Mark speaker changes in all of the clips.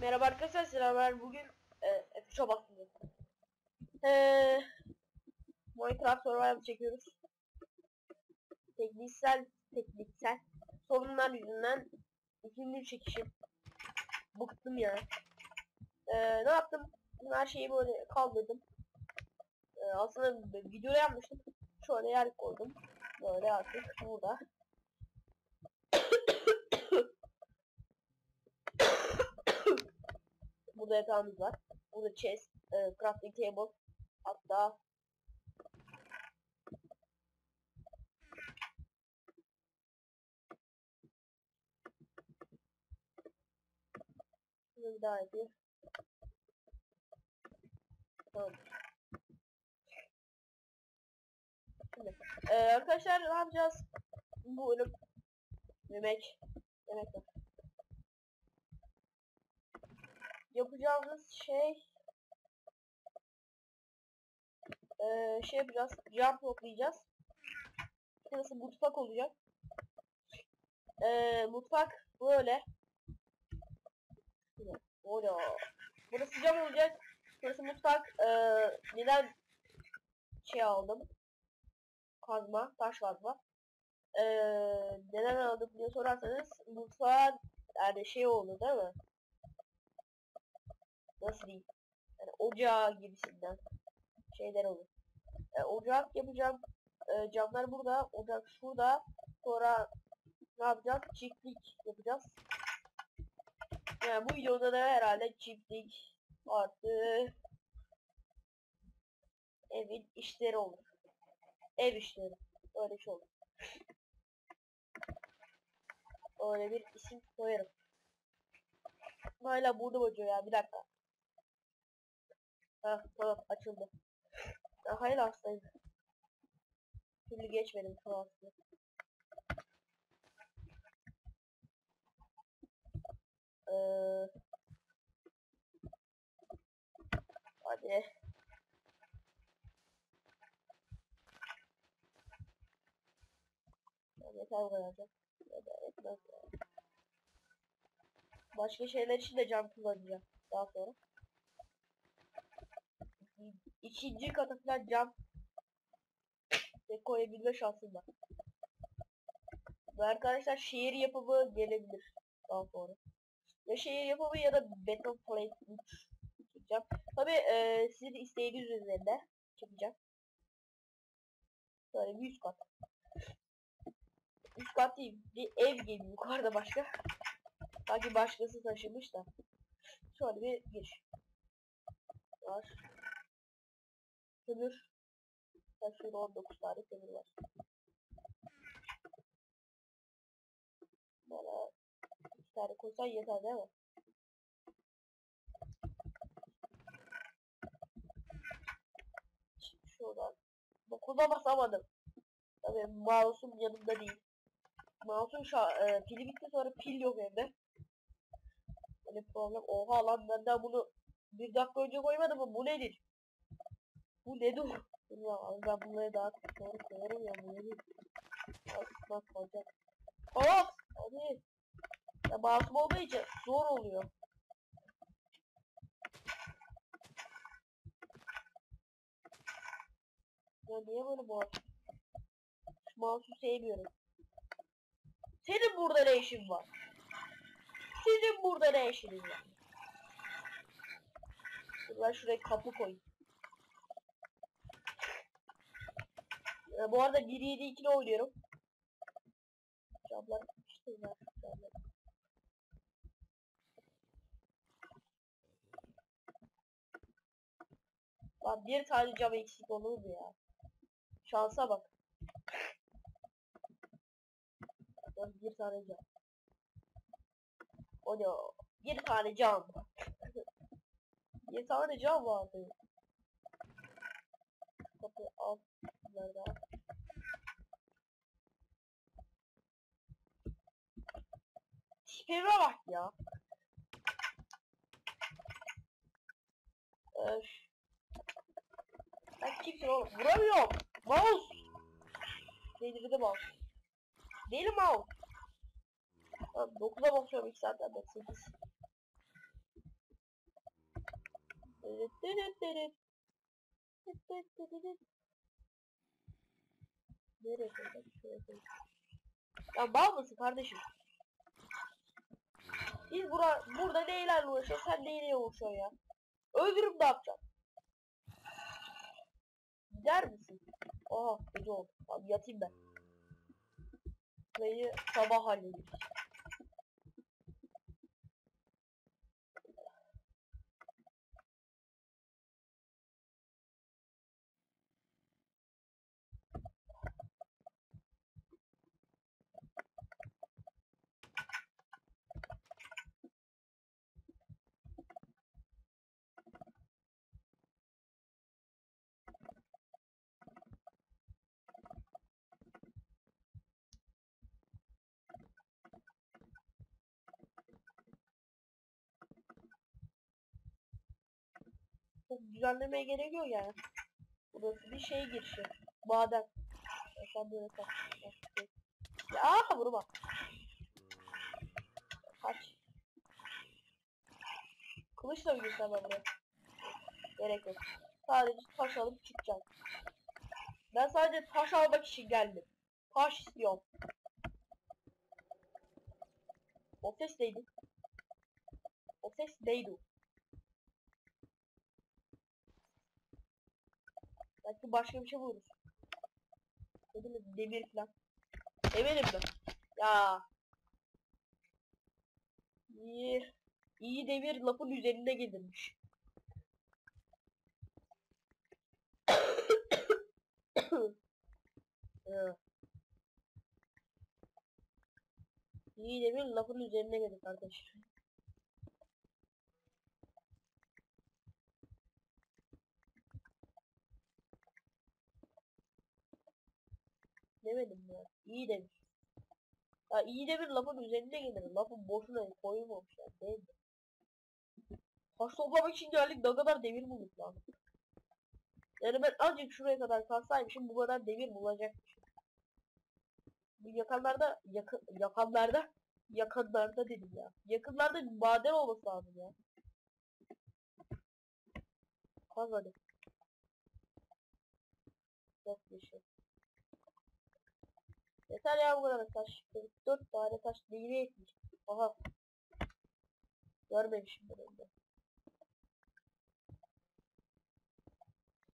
Speaker 1: Merhaba arkadaşlar selamlar. Bugün e, F3'e bastım Eee Minecraft Survival çekiyoruz. Tekniksel tekniksel sorunlar yüzünden ikinci çekişim. Bıktım ya. Eee ne yaptım? Her şeyi böyle kaldırdım. Eee aslında videoda yapmıştım. Şöyle yer koydum. Böyle artık burada Burada yatağımız var. Burada chest, e, crafting table. Hatta Şunu bir daha yapayım. Şimdi, e, arkadaşlar ne yapacağız? Bu bölüm yemek yemek var. Yapacağımız şey ee, şey yapacağız. Cam toplayacağız. Burası mutfak olacak. Ee, mutfak böyle. Böyle. Burası cam olacak. Burası mutfak. Ee, neden şey aldım? Kazma, taş kazma. Ee, neden aldım diye sorarsanız mutfağın yani şey oldu değil mi? Nasıl diyeyim yani ocağı gibisinden şeyler olur. Yani ocak yapacağım. E, camlar burada, ocak şurada. Sonra ne yapacağız? Çiftlik yapacağız. Yani bu videoda da herhalde çiftlik artı evin işleri olur. Ev işleri. Öyle şey olur. Öyle bir isim koyarım. Hala burada bakıyor ya bir dakika. Ha tamam açıldı. Hayır hastayım. Türlü geçmedim şu hastayı. Ee, hadi. Yeter bu kadar. Başka şeyler için de cam kullanacağım daha sonra ikinci kata falan cam koyabilme şansım var. Ve arkadaşlar şehir yapımı gelebilir daha sonra. Ya şehir yapımı ya da beton plate 3 çekeceğim. Tabi e, sizin isteğiniz üzerinde çekeceğim. Böyle bir üst kat. Üst kat değil bir ev gibi yukarıda başka. Sanki başkası taşımış da. Şöyle bir giriş. Var kömür. Ya şurada 19 tane kömür var. Bana iki tane koysan yeter değil mi? Şuradan. Dokuza basamadım. Tabii mouse'um yanımda değil. Mouse'un e, pili bitti sonra pil yok evde. Böyle problem. Oha lan benden bunu bir dakika önce koymadım mı? Bu nedir? Bu ne dur? Ya ben bunları daha doğru koyarım ya bu nedir? Bak kalacak. Hop! Hadi. Ya basım olmayınca zor oluyor. Ya niye böyle bu? Şu mouse'u sevmiyorum. Senin burada ne işin var? Senin burada ne işiniz var? Ben şuraya kapı koyayım. Ee, bu arada 1-7-2'de oynuyorum. Camlar işte ya camlar. Lan bir tane cam eksik olur mu ya? Şansa bak. Lan bir tane cam. O ne o? Bir tane cam. bir tane cam vardı. Kapı alt nerede? Tipime bak ya. Öf. Ben kimsin oğlum? Vuramıyorum. Mouse. Delirdi mouse. Deli mouse. Tamam 9'a basıyorum 2 saatten beri 8. Dırıt dırıt dırıt. Dıt dıt dıt dıt dıt. Nereye koyduk. Ya bal mısın kardeşim? Biz bura, burada neylerle uğraşıyoruz sen neyle uğraşıyorsun ya? Öldürüp ne yapacağım? Gider misin? Aha gece oldu. Abi yatayım ben. Burayı sabah hallederiz. Çok düzenlemeye gerek yok yani. Burası bir şey girişi. Maden. Sen böyle kaç. Ya vurma. Kaç. Kılıçla mı girsem ben buraya? Gerek yok. Sadece taş alıp çıkacağım. Ben sadece taş almak için geldim. Taş istiyorum. O ses neydi? O ses neydi? Belki başka bir şey buluruz. Dedim mi demir falan. Eminim ben. Ya. Bir. İyi demir lafın üzerinde. Evet. İyi demir lafın üzerine gelir kardeş. Demedim ya. İyi demir. Ya iyi demir lafın üzerine gelir. Lafın boşuna koyulmamış yani değil mi? Taş toplamak için geldik ne kadar demir bulduk lan. Yani ben ancak şuraya kadar kalsaymışım bu kadar demir bulacakmışım. Bu yakınlarda yakın yakınlarda yakınlarda dedim ya. Yakınlarda bir maden olması lazım ya. Kaz hadi. Yok bir. Yeter ya bu kadar taş. 44 tane taş neyine etmiş. Aha. Görmemişim ben önce.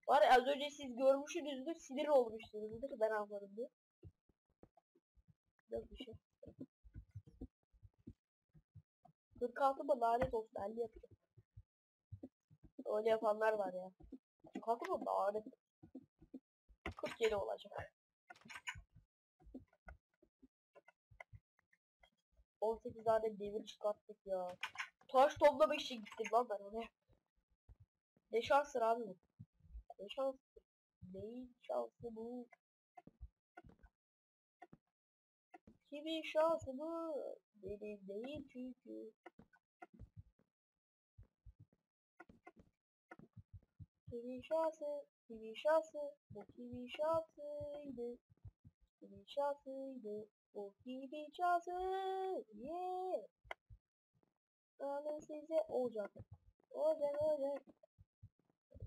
Speaker 1: Var ya az önce siz görmüşsünüzdür sinir olmuşsunuzdur ben anladım diye. Yok bir şey. 46 mı lanet olsun 50 yapıyor. Öyle yapanlar var ya. 46 mı lanet 47 olacak. 18 tane demir çıkarttık ya. Taş toplamak için gittim lan ben oraya. Ne şanstır abi. Ne şansı? Neyin şansı bu? Kimin şansı bu? Benim değil çünkü. Kimin şansı? Kimin şansı? Bu kimin şansıydı? Kimin şansıydı? Bu kimin şansı? Yeah! Alın size ocak. Ocak ocak.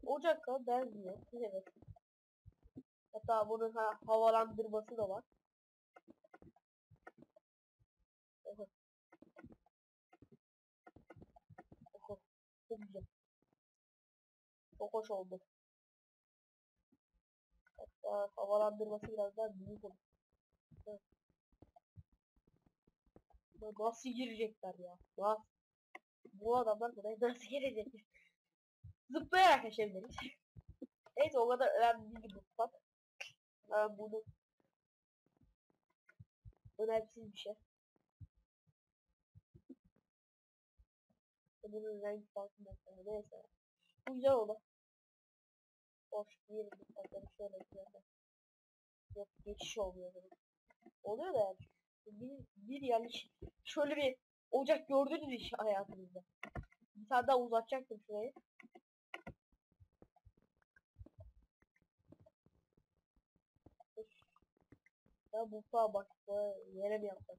Speaker 1: Ocak'a benziyor. Evet. Hatta bunun ha havalandırması da var. Oho. Oho. Çok güzel. Çok hoş oldu. Hatta havalandırması biraz daha büyük olur. Evet. Ya Nasıl girecekler ya? Nasıl? Bu adamlar buraya nasıl girecekler? Zıplayarak yaşayabiliriz. Neyse o kadar önemli değil bu ufak. Ben bunu önemsiz bir şey. Bunun rengi farklı mesela. Neyse. Bu güzel oldu. Hoş bir yerim bakalım şöyle bir yerde. Yok geçiş olmuyor benim. Oluyor da yani. Bir, bir yanlış. Şöyle bir ocak gördünüz hiç hayatınızda. Bir tane daha uzatacaktım şurayı. Ya bu fa bak yere mi yaptım?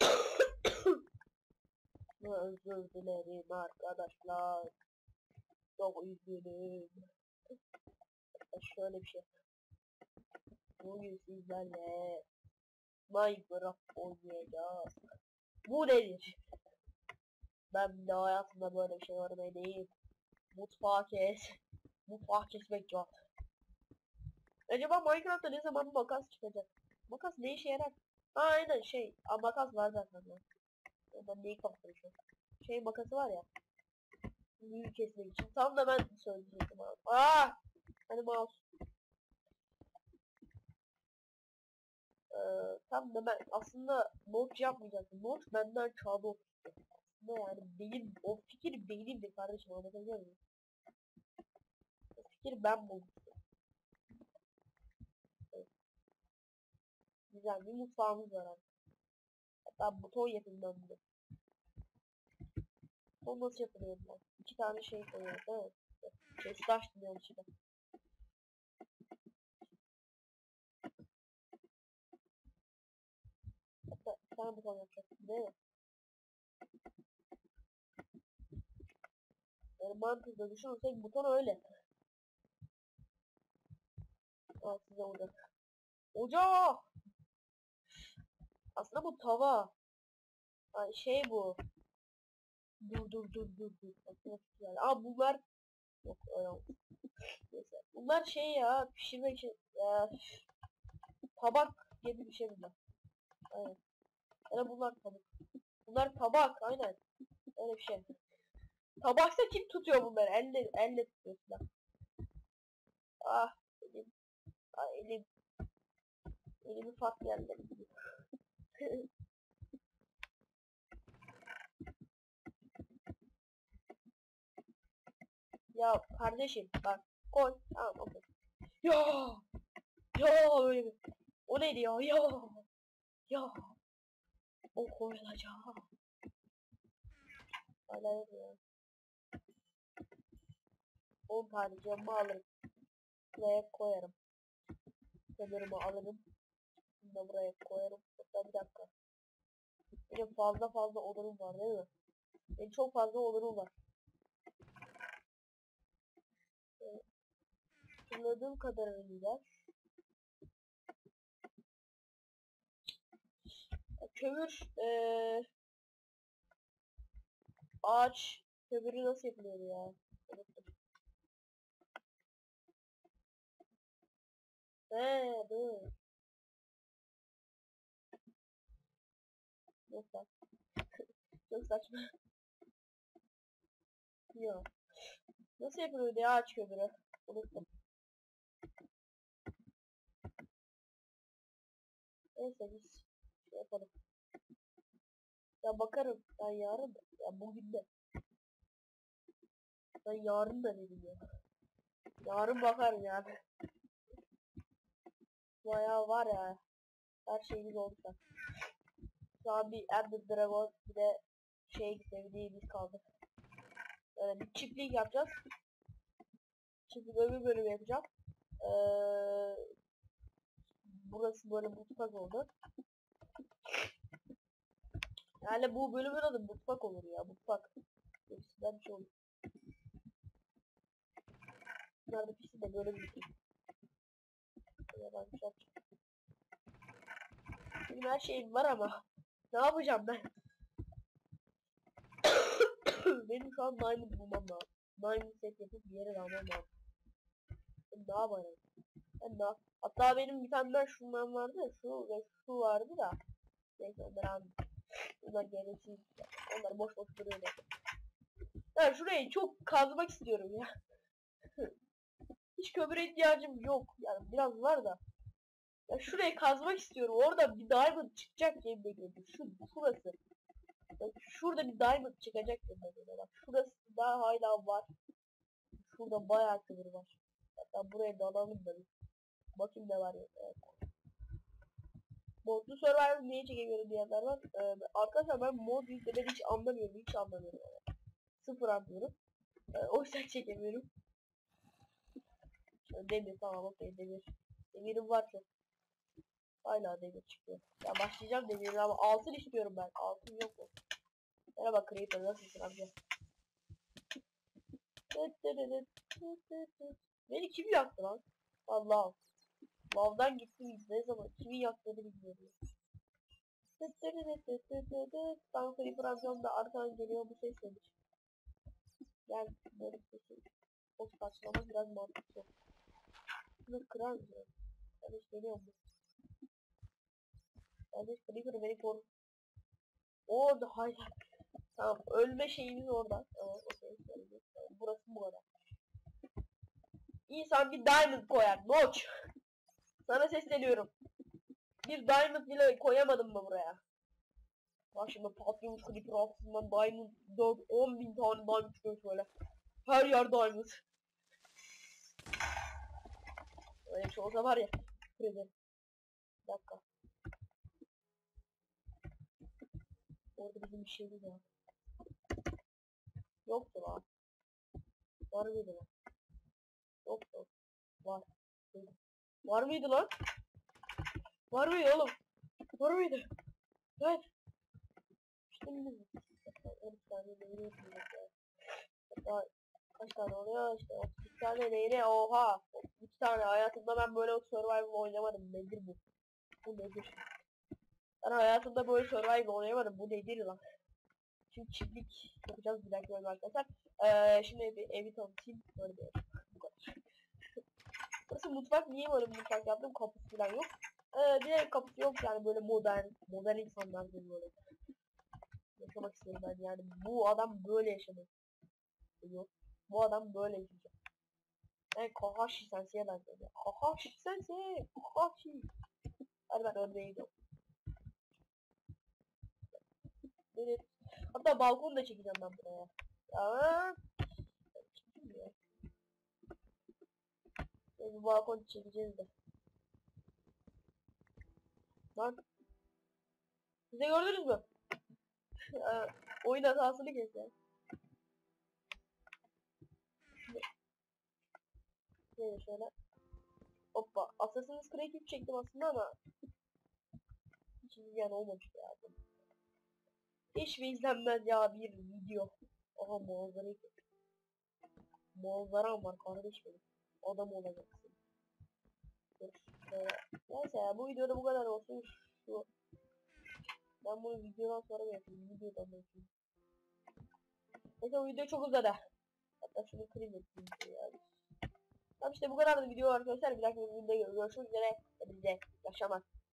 Speaker 1: Özür dilerim arkadaşlar. Çok üzgünüm. Şöyle bir şey. Bugün sizlerle Minecraft oynayacağız. Bu nedir? Ben de hayatımda böyle bir şey görmediğim. Mutfağı kes. Mutfağı kesmek yok. Acaba Minecraft'ta ne zaman makas çıkacak? Makas ne işe yarar? Ha, aynen şey. Aa, makas var zaten. Ben, neyi kaptırmışım? Şey makası var ya. Büyü kesmek için. Tam da ben söyleyecektim abi. Aa! Hani mouse. Ee, tam da ben aslında not yapmayacaktım. Not benden çaldı o fikri. Aslında yani benim o fikir benimdi kardeşim anlatabiliyor muyum? O fikir ben bulmuştum. Evet. Güzel bir mutfağımız var artık. Hatta buton yapayım ben bunu. Nasıl yapılıyor lan? İki tane şey koyuyor değil mi? Chest'i açtım yanlışlıkla. Hatta bir tane buton yapacaktım değil mi? Yani mantıkla düşünürsek buton öyle. Al size ocak. Ocak! Aslında bu tava. Ay şey bu. Dur dur dur dur dur. Aslında. Aa bunlar yok öyle. Neyse. Bunlar şey ya pişirmek için ya, tabak gibi bir şey bunlar. Aynen. Yani bunlar tabak. Bunlar tabak aynen. Öyle bir şey. Tabaksa kim tutuyor bunları? Elle elle tutuyorsun. Ah elim. Ah elim. Elimi farklı yerlere ya kardeşim bak koy tamam okey. Ya ya öyle. O neydi ya ya ya. O koyulacak. Hala ya. 10 tane camı alırım. Buraya koyarım. Kömürümü alırım. Bunu da buraya koyarım. Hatta bir dakika. Benim fazla fazla odunum var değil mi? Benim çok fazla odunum var. Ee, Hatırladığım kadarıyla kömür ee, ağaç kömürü nasıl yapılıyor ya? He dur. Neyse. Çok saçma. Yok. Nasıl yapılıyor ya ağaç kömürü? Unuttum. Neyse biz şey yapalım. Ya bakarım. Ben yarın da. Ya bugün de. Ben yarın da dedim ya. Yarın bakarım yani. Bayağı var ya. Her şeyimiz oldu şu an. Bir Ender Dragon bir de şey sevdiğimiz kaldı. Ee, bir çiftlik yapacağız. Çiftlik öbür bölümü yapacağım. Ee, burası böyle mutfak oldu. Yani bu bölümün adı mutfak olur ya mutfak. Hepsinden bir şey olur. Nerede pişti de böyle bir şey. Ben yapacağım. Benim her şeyim var ama ne yapacağım ben? Benim şu an diamond bulmam lazım. Diamond set yapıp bir yere almam lazım. Ben ne yaparım? Ben ne Hatta benim bir tane daha şundan vardı şu ve şu vardı da. Neyse onları aldım. Bunlar gereksiz. Onlar boş boş duruyor da. Ya şurayı çok kazmak istiyorum ya. Hiç kömüre ihtiyacım yok. Yani biraz var da. Ya şurayı kazmak istiyorum. Orada bir diamond çıkacak gibi bekliyorum. Şu şurası. Bak şurada bir diamond çıkacak gibi bekliyorum. Bak şurası daha hala var. Şurada bayağı kömür var. Hatta buraya da bir. Bakayım ne var ya. Evet. Modlu Survivor niye çekemiyorum diyenler var. Ee, arkadaşlar ben mod yüklemeni hiç anlamıyorum. Hiç anlamıyorum. Yani. Sıfır anlıyorum. Ee, o yüzden çekemiyorum. Şöyle demir tamam okey demir. Demirim var çok. Hala demir çıkıyor. Ya başlayacağım demir ama altın istiyorum ben. Altın yok mu? Merhaba Creeper nasılsın amca? Beni kim yaktı lan? Allah. Lavdan gittim ne zaman kimin yaktığını. Ben Creeper amcam da arkadan geliyor bu ses demiş. Gel böyle bir sesi. O saçlama biraz mantıklı. Bunu kırar mısın? Ben hiç geliyorum bu. Ben hiç Creeper beni koru. Orada hayır. Tamam ölme şeyimiz orada. Tamam okey. Burası bu kadar. İnsan bir diamond koyar. Notch. Sana sesleniyorum. Bir diamond bile koyamadım mı buraya? Bak şimdi patlıyormuş creeper altından diamond 4 10 bin tane diamond çıkıyor şöyle. Her yer diamond. Öyle bir şey olsa var ya. Bir dakika. Orada bizim bir şeyimiz var. Yoktu lan. Var mıydı lan? Yoktu. Var. Mıydı? Var mıydı lan? Var mıydı oğlum? Var mıydı? Evet. İşte mi? 12 tane neyine yapıyoruz ya. Hatta kaç tane oluyor işte 32 tane neyine oha. 32 tane hayatımda ben böyle survival oynamadım. Nedir bu? Bu nedir? Ben hayatımda böyle survival oynayamadım. Bu nedir lan? Şimdi çiftlik yapacağız bir dakika arkadaşlar. Ee, şimdi bir evi tanıtayım. Böyle bir ev. Burası mutfak. Niye böyle mutfak yaptım? Kapısı falan yok. Ee, de kapısı yok yani böyle modern, modern insanlar gibi böyle. Yaşamak istiyorum ben yani. Bu adam böyle yaşamak istiyor. Bu adam böyle yaşayacak. Yani Kakashi Sensei'ye benziyor. Kakashi Sensei! Kakashi! Hadi ben örneğe gidiyorum. Hatta balkonu da çekeceğim ben buraya. Ya. Şöyle Bir balkon çekeceğiz de. Lan. Siz gördünüz mü? Oyun hatasını kesti. Şöyle şöyle. Hoppa. Assassin's Creed 3 çektim aslında ama hiç izleyen olmamış ya. Hiç mi izlenmez ya bir video. Aha manzarayı Manzaram var kardeş benim. Adam olacaksın. Neyse ya bu videoda bu kadar olsun. Şu ben bunu videodan sonra mı yapayım? Videodan mı yapayım? Neyse bu video çok uzadı. Hatta şunu kırayım yapayım yani. Tamam işte bu kadar da video arkadaşlar. Bir dahaki videoda görüşmek üzere. Hepinize yaşamak.